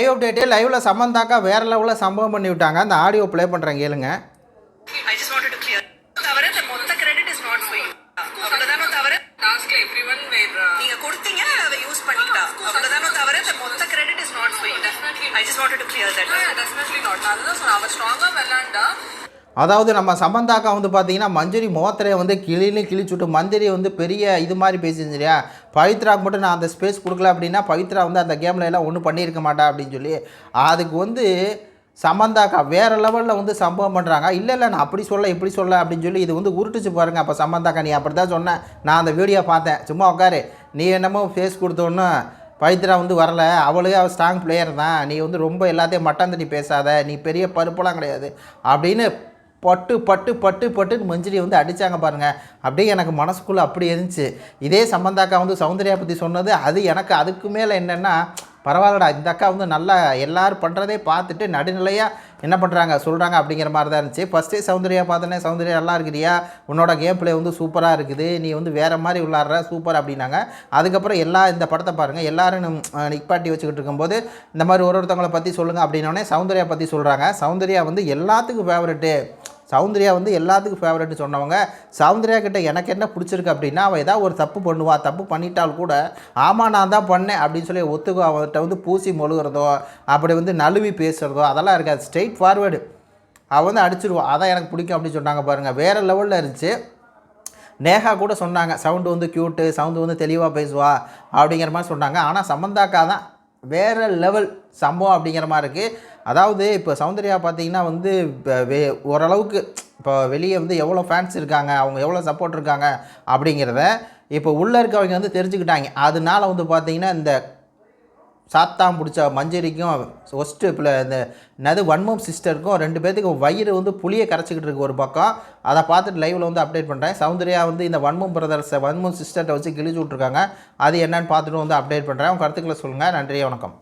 Live update லைவ்ல சமந்தாக்கா வேற லெவலில் சம்பவம் பண்ணி விட்டாங்க. அந்த ஆடியோ ப்ளே பண்ணுறேன் கேளுங்க. I just wanted to clear. not not you. I just wanted to clear that. Definitely not அதுதான் சொன்னேன். அவ ஸ்ட்ராங்கா விளையாண்டா. அதாவது நம்ம சமந்தாக்கா வந்து பார்த்தீங்கன்னா மஞ்சரி முகத்திரையை வந்து கிளின்னு கிழிச்சுட்டு மந்திரி வந்து பெரிய இது மாதிரி பேசியிருந்தியா பவித்ராக்கு மட்டும் நான் அந்த ஸ்பேஸ் கொடுக்கல அப்படின்னா பவித்ரா வந்து அந்த கேமில் எல்லாம் ஒன்றும் பண்ணியிருக்க மாட்டா அப்படின்னு சொல்லி அதுக்கு வந்து சமந்தாக்கா வேறு லெவலில் வந்து சம்பவம் பண்ணுறாங்க இல்லை இல்லை நான் அப்படி சொல்ல இப்படி சொல்ல அப்படின்னு சொல்லி இது வந்து உருட்டுச்சு பாருங்க. அப்போ சமந்தாக்கா நீ அப்படி தான் சொன்னேன் நான் அந்த வீடியோ பார்த்தேன். சும்மா உட்காரு. நீ என்னமோ ஃபேஸ் கொடுத்தோன்னு பவித்ரா வந்து வரல. அவளுக்கு அவள் ஸ்ட்ராங் பிளேயர் தான். நீ வந்து ரொம்ப எல்லாத்தையும் மட்டம் தட்டி பேசாத. நீ பெரிய பருப்பெல்லாம் கிடையாது. அப்படின்னு பட்டு பட்டு பட்டு பட்டுன்னு மஞ்சளியை வந்து அடித்தாங்க பாருங்கள் அப்படியே எனக்கு மனசுக்குள்ளே அப்படி இருந்துச்சு. இதே சம்பந்தாக்கா வந்து சௌந்தர்யா பற்றி சொன்னது அது எனக்கு அதுக்கு மேலே என்னென்னா பரவாயில்லடா இந்த அக்கா வந்து நல்லா எல்லோரும் பண்ணுறதே பார்த்துட்டு நடுநிலையாக என்ன பண்ணுறாங்க சொல்கிறாங்க அப்படிங்கிற மாதிரி தான் இருந்துச்சு ஃபஸ்ட்டே சௌந்தர்யா பார்த்தோன்னே சௌந்தர்யா நல்லா இருக்கிறியா? உன்னோட கேம் பிளே வந்து சூப்பராக இருக்குது. நீ வந்து வேறு மாதிரி விளாட்ற சூப்பர் அப்படின்னாங்க. அதுக்கப்புறம் எல்லா இந்த படத்தை பாருங்கள் எல்லோரும் நிற்பாட்டி நிப்பாட்டி வச்சுக்கிட்டு இருக்கும்போது இந்த மாதிரி ஒரு ஒருத்தவங்களை பற்றி சொல்லுங்கள் அப்படின்னோடனே சௌந்தர்யா பற்றி சொல்கிறாங்க சௌந்தர்யா வந்து எல்லாத்துக்கும் ஃபேவரெட்டு சௌந்தர்யா வந்து எல்லாத்துக்கும் ஃபேவரட்னு சொன்னவங்க. சௌந்தர்யா கிட்ட எனக்கு என்ன பிடிச்சிருக்கு அப்படின்னா அவள் ஏதாவது ஒரு தப்பு பண்ணுவா தப்பு பண்ணிட்டால் கூட ஆமாம் நான் தான் பண்ணேன் அப்படின்னு சொல்லி ஒத்துக்கோ அவர்கிட்ட வந்து பூசி மொழுகிறதோ அப்படி வந்து நழுவி பேசுகிறதோ அதெல்லாம் இருக்காது. ஸ்ட்ரெயிட் ஃபார்வேர்டு அவள் வந்து அடிச்சிருவா. அதான் எனக்கு பிடிக்கும் அப்படின்னு சொன்னாங்க பாருங்கள் வேறு லெவலில் இருந்துச்சு. நேஹா கூட சொன்னாங்க. சவுண்டு வந்து க்யூட்டு சவுண்டு வந்து தெளிவாக பேசுவா அப்படிங்கிற மாதிரி சொன்னாங்க. ஆனால் சமந்தாக்கா தான் வேறு லெவல் சம்பவம் அப்படிங்கிற மாதிரி இருக்குது அதாவது இப்போ சௌந்தர்யா பார்த்தீங்கன்னா வந்து இப்போ வே ஓரளவுக்கு இப்போ வெளியே வந்து எவ்வளோ ஃபேன்ஸ் இருக்காங்க அவங்க எவ்வளோ சப்போர்ட் இருக்காங்க அப்படிங்கிறத இப்போ உள்ளே இருக்கவங்க வந்து தெரிஞ்சுக்கிட்டாங்க. அதனால வந்து பார்த்திங்கன்னா இந்த சாத்தாம் பிடிச்ச மஞ்சரிக்கும் ஃபஸ்ட்டு இப்போ இந்த நது வன்மம் சிஸ்டருக்கும் ரெண்டு பேர்த்துக்கு வயிறு வந்து புளியை கரைச்சிக்கிட்டு இருக்கு ஒரு பக்கம். அதை பார்த்துட்டு லைவில் வந்து அப்டேட் பண்ணுறேன் சௌந்தர்யா வந்து இந்த வன்மம் பிரதர்ஸை வன்மம் சிஸ்டர்கிட்ட வச்சு கிழிச்சு விட்ருக்காங்க அது என்னன்னு பார்த்துட்டு வந்து அப்டேட் பண்ணுறேன் உங்கள் கருத்துக்களை சொல்லுங்கள் நன்றி வணக்கம்.